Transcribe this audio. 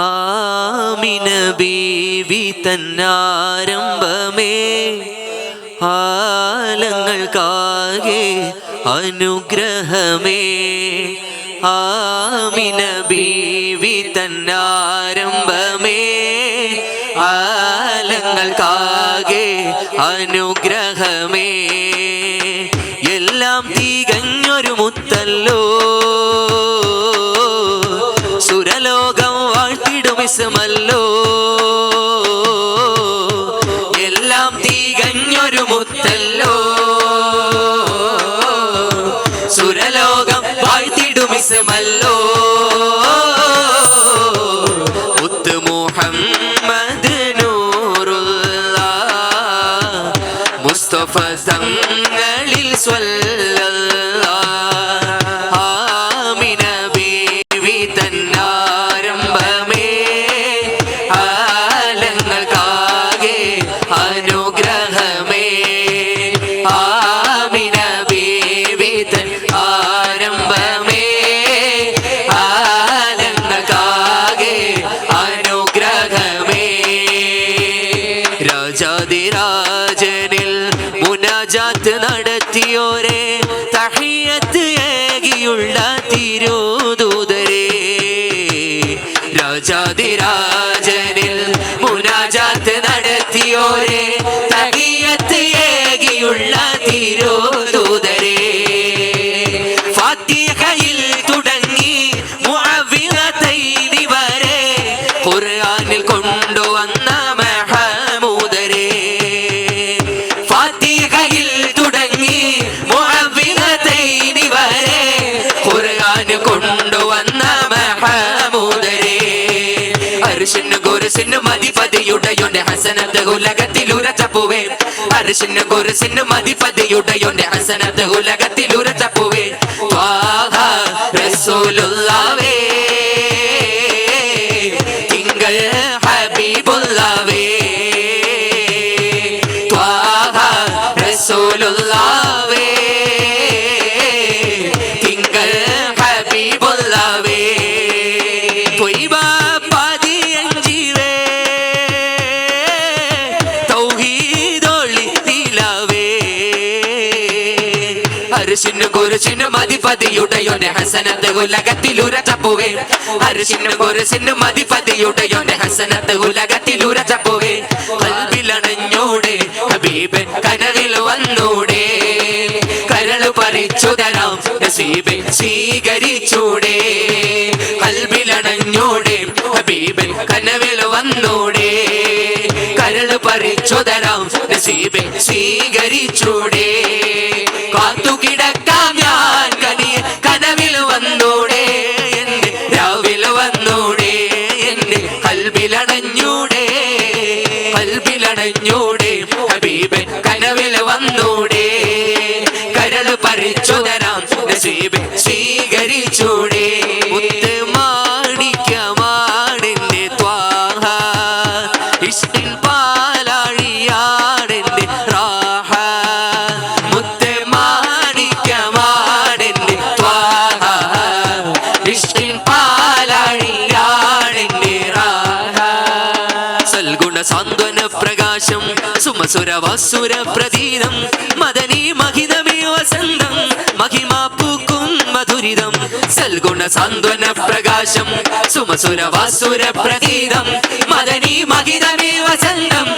ആമിന ബീവി തന്നാരംഭമേ. ആലങ്ങൾക്കാകെ അനുഗ്രഹമേ. ആമിന ബീവി തന്നാരംഭമേ. ആലങ്ങൾക്കാകെ അനുഗ്രഹമേ. എല്ലാം തികഞ്ഞൊരു മുത്തല്ലോ വാഴ്ത്തിടുമിസമല്ലോ എല്ലാം തികഞ്ഞൊരു മുത്തല്ലോ. സുരലോകം വാഴ്ത്തിടുമിസമല്ലോ രാജാതിരാജനിൽ മുനാജാത്ത് നടത്തിയോരെ അർശിന് ഗുരുസിന് മതിപതിയുടയൊന്റെ ഹസനത്ത് ഉലകത്തിൽ ഉരച്ചപ്പുവേ. അർശിന് ഗുരുസിന് മതിപതിയുടയൊന്റെ ഹസനത്ത് ഉലകത്തിൽ ഉരച്ചപ്പുവേ. റസൂലുള്ളാവേ അരിശിന് കുരിശിന് മതിപതിയുടയോന്റെ ഹസനത്ത് ഉലകത്തിലുരച്ചപ്പുവേ. അരിശിന് കുരിശിന് മതിപതിയുടയോന്റെ ഹസനത്ത് ഉലകത്തിലുരച്ചപ്പുവേ. കൽവിലണഞ്ഞൂടെ ഹബീബൻ കനവിൽ വന്നൂടെ. കരൾ പറിച്ചു തരാം നസീബെ സ്വീകരിച്ചൂടെ. കൽവിലണഞ്ഞൂടെ ഹബീബൻ കനവിൽ വന്നൂടെ. കരൾ പറിച്ചു തരാം നസീബെ സ്വീകരിച്ചൂടെ. കിടക്കാം ഞാൻ. കനിയ കനവിൽ വന്നൂടെ എന്റെ രാവിൽ വന്നൂടെ എന്റെ കൽബിലടഞ്ഞൂടെ കൽബിലടഞ്ഞൂടെ. ഹബീബൻ കനവിൽ വന്നൂടെ. കരൾ പറിച്ചു തരാം. നസീബ് സ്വീകരിച്ചൂടെ. സുമസുര വാസുര പ്രതീതം. മദനി മഹിതമേ വസന്തം. മഹിമാ പൂക്കും മധുരിതം. സൽഗുണ സാന്ത്വന പ്രകാശം. സുമസുര പ്രതീതം. മദനി മഹിതമേ വസന്തം.